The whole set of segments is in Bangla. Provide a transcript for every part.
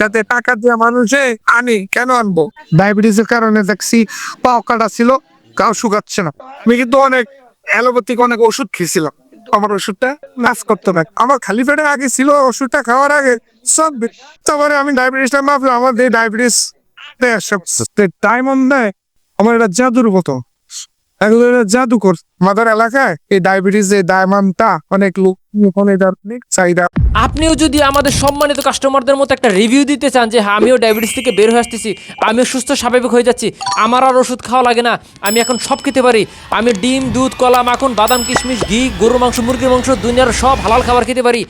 যাতে টাকা দিয়ে মানুষে আনি, কেন আনব? ডায়াবেটিস এর কারণে দেখছি পাও কাটা ছিল কাউ শুকাচ্ছে না। আমি কিন্তু অনেক অ্যালোপ্যাথিক অনেক ওষুধ খেয়েছিলাম। আমার ওষুধটা নাচ করতে না আমার খালি পেটে আগে ছিল, ওষুধটা খাওয়ার আগে সব তারপরে আমি ডায়াবেটিসটা মাপলাম আমার ডায়াবেটিস ডায়মন্ড দেয়, আমার এটা জাদুর মতো। এগুলো জাদুকর। আমাদের এলাকায় এই ডায়াবেটিস এই অনেক লোক আপনিও যদি আমাদের সম্মানিত কাস্টমারদের মতো একটা রিভিউ দিতে চান যে হ্যাঁ আমিও ডায়াবেটিস থেকে বের হয়ে আসতেছি, আমিও সুস্থ, স্বাভাবিক হয়ে যাচ্ছি, আমার আর ওষুধ খাওয়া লাগে না, আমি এখন সব খেতে পারি, আমি ডিম, দুধ, কলা, মাখন, বাদাম, কিশমিশ, ঘি, গরুর মাংস, মুরগির মাংস, দুনিয়ার সব হালাল খাবার খেতে পারি।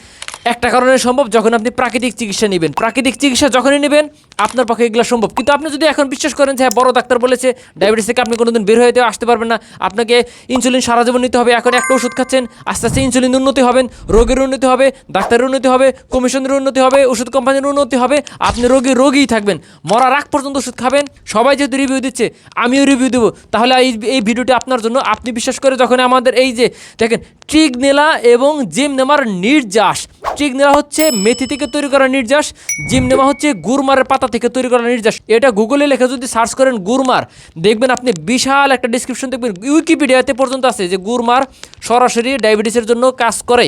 একটা কারণে সম্ভব যখন আপনি প্রাকৃতিক চিকিৎসা নেবেন। প্রাকৃতিক চিকিৎসা যখনই নেবেন, আপনার পক্ষে এগুলো সম্ভব। কিন্তু আপনি যদি এখন বিশ্বাস করেন যে হ্যাঁ বড় ডাক্তার বলেছে, ডায়াবেটিস থেকে আপনি কোনোদিন বের হয়ে আসতে পারবেন না, আপনাকে ইনসুলিন সারা জীবন নিতে হবে, এখন একটা ওষুধ খাচ্ছেন, আস্তে আস্তে ইনসুলিন উন্নতি হবেন রোগের উন্নতি হবে, ডাক্তারের উন্নতি হবে, কমিশনের উন্নতি হবে, ওষুধ কোম্পানির উন্নতি হবে, আপনি রোগী, রোগীই থাকবেন। মরার আগ পর্যন্ত ওষুধ খাবেন, সবাই যেহেতু রিভিউ দিচ্ছে, আমিও রিভিউ দেবো। তাহলে এই এই ভিডিওটি আপনার জন্য, আপনি বিশ্বাস করে যখন আমাদের এই যে, দেখেন, ট্রিগনেলা এবং জিমনেমার নির্যাস ট্রিগনেলা হচ্ছে, মেথি থেকে তৈরি করা নির্যাস, জিম নেওয়া হচ্ছে গুরমারের পাতা থেকে তৈরি করা নির্যাস। এটা গুগলে লেখে যদি সার্চ করেন গুরমার, দেখবেন আপনি বিশাল একটা ডিসক্রিপশন দেখবেন। উইকিপিডিয়াতে পর্যন্ত আছে যে গুরমার সরাসরি ডায়াবেটিসের জন্য কাজ করে।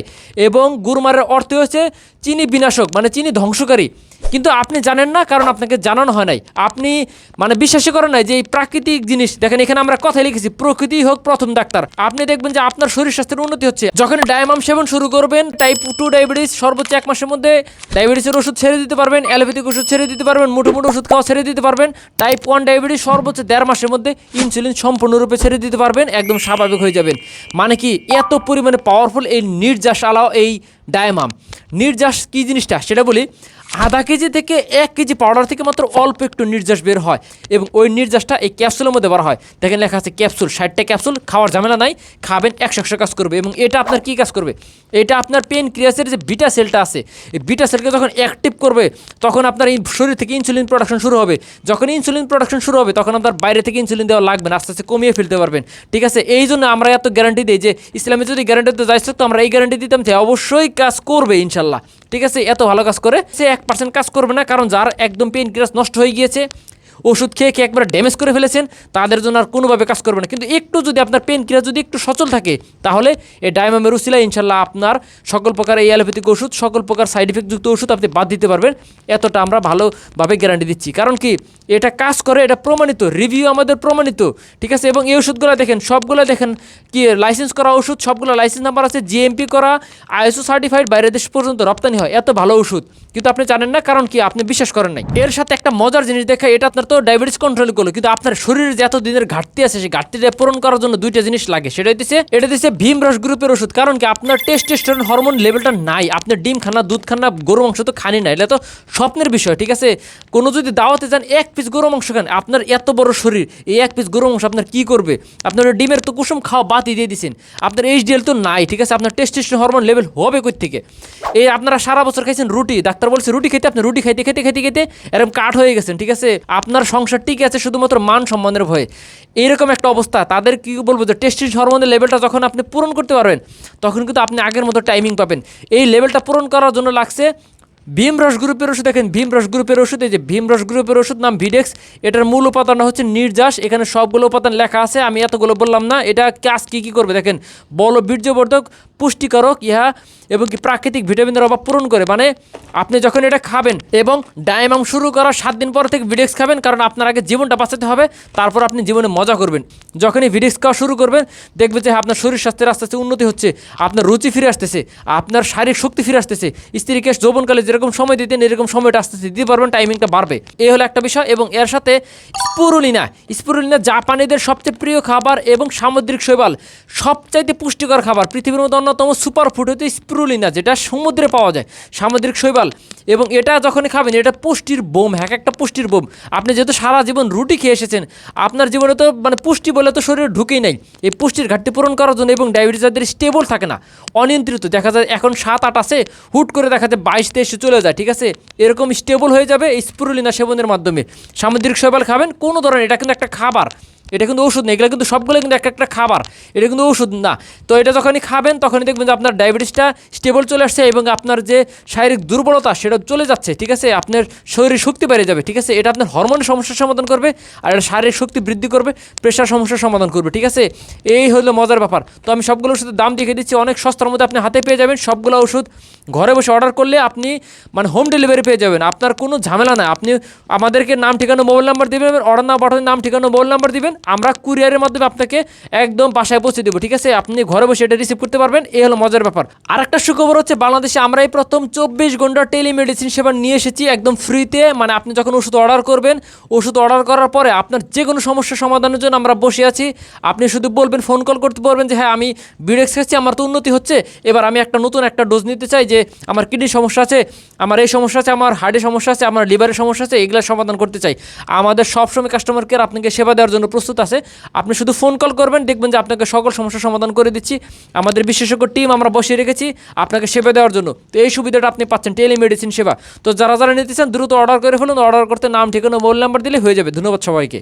এবং গুরমারের অর্থ হচ্ছে, চিনি বিনাশক মানে চিনি ধ্বংসকারী। কিন্তু আপনি জানেন না, কারণ আপনাকে জানানো হয় নাই। আপনি মানে বিশ্বাসই করেন নাই যে এই প্রাকৃতিক জিনিস, দেখেন এখানে আমরা কথাই লিখেছি প্রকৃতি হোক প্রথম ডাক্তার। আপনি দেখবেন যে আপনার শরীর স্বাস্থ্যের উন্নতি হচ্ছে। যখন ডায়ামাম সেবন শুরু করবেন টাইপ টু ডায়াবেটিস সর্বোচ্চ এক মাসের মধ্যে ডায়াবেটিসের ওষুধ ছেড়ে দিতে পারবেন অ্যালোপ্যাথিক ওষুধ ছেড়ে দিতে পারবেন মোটো মোটো ওষুধ খাওয়া ছেড়ে দিতে পারবেন টাইপ ওয়ান ডায়াবেটিস সর্বোচ্চ দেড় মাসের মধ্যে ইনসুলিন সম্পূর্ণরূপে ছেড়ে দিতে পারবেন, একদম স্বাভাবিক হয়ে যাবেন। মানে কি, এত পরিমাণে পাওয়ারফুল এই নির্যাস আলাও এই ডায়ামাম। নির্যাস কি জিনিসটা? সেটা বলি আধা কেজি থেকে এক কেজি পাউডার থেকে মাত্র অল্প একটু নির্যাস বের হয় এবং ওই নির্যাসটা এই ক্যাপসুলের মধ্যে বলা হয়। দেখেন লেখা আছে ক্যাপসুল ষাটটা ক্যাপসুল খাওয়ার ঝামেলা নাই, খাবেন একশো একশো কাজ করবে এবং এটা আপনার কী কাজ করবে? এটা আপনার পেন ক্রিয়াসের যে বিটা সেলটা আছে, এই বিটা সেলকে যখন অ্যাক্টিভ করবে, তখন আপনার এই শরীর থেকে ইনসুলিন প্রোডাকশন শুরু হবে। যখন ইনসুলিন প্রোডাকশন শুরু হবে, তখন আপনার বাইরে থেকে ইনসুলিন দেওয়া লাগবে না, আস্তে আস্তে কমিয়ে ফেলতে পারবেন। ঠিক আছে? এই জন্য আমরা এত গ্যারান্টি দিই যে, ইসলামে যদি গ্যারান্টি দিতে যাই তো আমরা এই গ্যারান্টি দিতাম যে, অবশ্যই কাজ করবে ইনশাল্লাহ। ঠিক আছে, এত ভালো কাজ করে, সে এক পার্সেন্ট কাজ করবে না, কারণ যার একদম পেন ক্রিয়াস নষ্ট হয়ে গিয়েছে ওষুধ খেয়ে খেয়ে একবার ড্যামেজ করে ফেলেছেন, তাদের জন্য আর কোনোভাবে কাজ করবে না। কিন্তু একটু যদি আপনার পেন ক্রিয়া যদি একটু সচল থাকে, তাহলে এই ডায়মামের উসিলা ইনশাল্লাহ আপনার সকল প্রকার এই অ্যালোপ্যাথিক ওষুধ, সকল প্রকার সাইড ইফেক্টযুক্ত ওষুধ আপনি বাদ দিতে পারবেন। এতটা আমরা ভালোভাবে গ্যারান্টি দিচ্ছি। কারণ কি? এটা কাজ করে, এটা প্রমাণিত রিভিউ আমাদের প্রমাণিত, ঠিক আছে? এবং এই ওষুধগুলো দেখেন, সবগুলো দেখেন কি লাইসেন্স করা ওষুধ, সবগুলো লাইসেন্স নাম্বার আছে জিএমপি করা আইএসও সার্টিফাইড বাইরের দেশ পর্যন্ত রপ্তানি হয়। এত ভালো ওষুধ। কিন্তু আপনি জানেন না, কারণ কি আপনি বিশ্বাস করেন নাই। এর সাথে একটা মজার জিনিস দেখা এটা আপনার তো ডায়াবেটিস কন্ট্রোল করল, কিন্তু আপনার শরীরে যে দিনের ঘাটতি আছে, সেই ঘাটতিটা পূরণ করার জন্য দুইটা জিনিস লাগে। সেটা হচ্ছে এটা দিচ্ছে ভীম রস গ্রুপের ওষুধ, কারণ কি আপনার টেস্টোস্টেরন হরমোন লেভেলটা নাই। আপনার ডিম খানা দুধ খানা গরু মাংস তো খানি না, এটা তো স্বপ্নের বিষয়, ঠিক আছে? কোনো যদি দাওয়াতে যান, এক পিস গরু মাংস খান, আপনার এত বড় শরীর, এই এক পিস গরু মাংস আপনার কি করবে? আপনার ডিমের তো কুসুম খাওয়া বাতি দিয়ে দিচ্ছেন আপনার এইচডিএল তো নাই, ঠিক আছে? আপনার টেস্টোস্টেরন হরমোন লেভেল হবে কই থেকে? এই আপনারা সারা বছর খাইছেন রুটি, ডাক্তার বলছে, রুটি খেতে আপনি রুটি খাইতে, খেতে খেতে খেতে এরকম কাঠ হয়ে গেছেন, ঠিক আছে? আপনার সংসার ঠিক আছে শুধুমাত্র মান সম্মানের ভয়ে। এইরকম একটা অবস্থা। তাদের কি বলব যে টেস্টিস হরমোনের লেভেলটা যখন আপনি পূরণ করতে পারবেন, তখন কিন্তু আপনি আগের মতো টাইমিং পাবেন। এই লেভেলটা পূরণ করার জন্য লাগছে ভীমরস গ্রুপের ওষুধ, দেখেন ভীমরস গ্রুপের ওষুধ, এই যে ভীমরস গ্রুপের ওষুধ নাম ভিডেক্স, এটার মূল উপাদান হচ্ছে নির্যাস, এখানে সবগুলো উপাদান লেখা আছে, আমি এতগুলো বললাম না, এটা কাজ কী কী করবে, দেখেন বল বীর্যবর্ধক পুষ্টিকারক ইহা, এবং কি প্রাকৃতিক ভিটামিনের অভাব পূরণ করে মানে আপনি যখন এটা খাবেন এবং ডায়ামাম শুরু করার সাত দিন পর থেকে ভিডেক্স খাবেন, কারণ আপনার আগে জীবনটা বাঁচাতে হবে, তারপর আপনি জীবনে মজা করবেন। যখনই ভিডেক্স খাওয়া শুরু করবেন, দেখবেন যে আপনার শরীর স্বাস্থ্যের আস্তে আস্তে উন্নতি হচ্ছে, আপনার রুচি ফিরে আসতেছে, আপনার শারীরিক শক্তি ফিরে আসতেছে, স্ত্রীকে যৌবনকালে যেরকম সময় দিতেন, এরকম সময়টা আস্তে আস্তে দিতে পারবেন টাইমিংটা বাড়বে। এই হলো একটা বিষয় এবং এর সাথে স্পুরুলিনা। স্পুরুলিনা জাপানিদের সবচেয়ে প্রিয় খাবার এবং সামুদ্রিক শৈবাল, সবচাইতে পুষ্টিকর খাবার। পৃথিবীর মধ্যে অন্যতম সুপার ফুড হচ্ছে স্পুরুলিনা, যেটা সমুদ্রে পাওয়া যায়, সামুদ্রিক শৈবাল। এবং এটা যখনই খাবেন, এটা পুষ্টির বোম হ্যাঁ একটা পুষ্টির বোম। আপনি যেহেতু সারা জীবন রুটি খেয়ে এসেছেন, আপনার জীবনে তো মানে পুষ্টি বলে তো শরীরে ঢুকেই নাই। এই পুষ্টির ঘাটতি পূরণ করার জন্য এবং ডায়াবেটিস যাদের স্টেবল থাকে না, অনিয়ন্ত্রিত। দেখা যায় এখন সাত আট আছে, হুট করে দেখা যায় বাইশ তেইশে চলে যায়, ঠিক আছে? এরকম স্টেবল হয়ে যাবে স্পুরুলিনা সেবনের মাধ্যমে। সামুদ্রিক শৈবাল খাবেন, কোনো ধরনের, এটা কিন্তু একটা খাবার। এটা কিন্তু ওষুধ না এগুলো কিন্তু সবগুলো কিন্তু একটা একটা খাবার, এটা কিন্তু ওষুধ না। তো এটা যখনই খাবেন, তখনই দেখবেন যে আপনার ডায়াবেটিসটা স্টেবল চলে আসছে এবং আপনার যে শারীরিক দুর্বলতা, সেটা চলে যাচ্ছে, ঠিক আছে? আপনার শরীরে শক্তি বেড়ে যাবে, ঠিক আছে? এটা আপনার হরমোনের সমস্যার সমাধান করবে, আর এটা শারীরিক শক্তি বৃদ্ধি করবে প্রেশার সমস্যার সমাধান করবে, ঠিক আছে? এই হলো মজার ব্যাপার। তো আমি সবগুলো ওষুধের দাম দেখে দিচ্ছি, অনেক সস্তার মধ্যে আপনি হাতে পেয়ে যাবেন। সবগুলো ওষুধ ঘরে বসে অর্ডার করলে আপনি মানে হোম ডেলিভারি পেয়ে যাবেন। আপনার কোনো ঝামেলা না আপনি আমাদেরকে নাম ঠিকানা মোবাইল নাম্বার দিবেন অর্ডার না পাঠাতে নাম ঠিকানা মোবাইল নাম্বার দিবেন আমরা কুরিয়ারের মাধ্যমে আপনাকে একদম বাসায় পৌঁছে দেবো, ঠিক আছে? আপনি ঘরে বসে এটা রিসিভ করতে পারবেন, এই হলো মজার ব্যাপার। আর একটা সুখবর হচ্ছে, বাংলাদেশে আমরা এই প্রথম চব্বিশ ঘণ্টা টেলিমেডিসিন সেবা নিয়ে এসেছি একদম ফ্রিতে মানে আপনি যখন ওষুধ অর্ডার করবেন, ওষুধ অর্ডার করার পরে আপনার যে কোনো সমস্যা সমাধানের জন্য আমরা বসে আছি। আপনি শুধু বলবেন ফোন কল করতে পারবেন যে হ্যাঁ আমি বিডেক্স খাচ্ছি, আমার তো উন্নতি হচ্ছে। এবার আমি একটা নতুন একটা ডোজ নিতে চাই যে, আমার কিডনির সমস্যা আছে, আমার এই সমস্যা আছে, আমার হার্টের সমস্যা আছে, আমার লিভারের সমস্যা আছে, এগুলো সমাধান করতে চাই। আমাদের সবসময় কাস্টমার কেয়ার আপনাকে সেবা দেওয়ার জন্য প্রস্তুত আছে। আপনি শুধু ফোন কল করবেন, দেখবেন যে আপনাকে সকল সমস্যার সমাধান করে দিচ্ছি। আমাদের বিশেষজ্ঞ টিম আমরা বসিয়ে রেখেছি আপনাকে সেবা দেওয়ার জন্য। তো এই সুবিধাটা আপনি পাচ্ছেন টেলিমেডিসিন সেবা। তো যারা যারা নিতে চান, দ্রুত অর্ডার করে ফেলুন। অর্ডার করতে নাম, ঠিকানা মোবাইল নাম্বার দিলে হয়ে যাবে। ধন্যবাদ সবাইকে।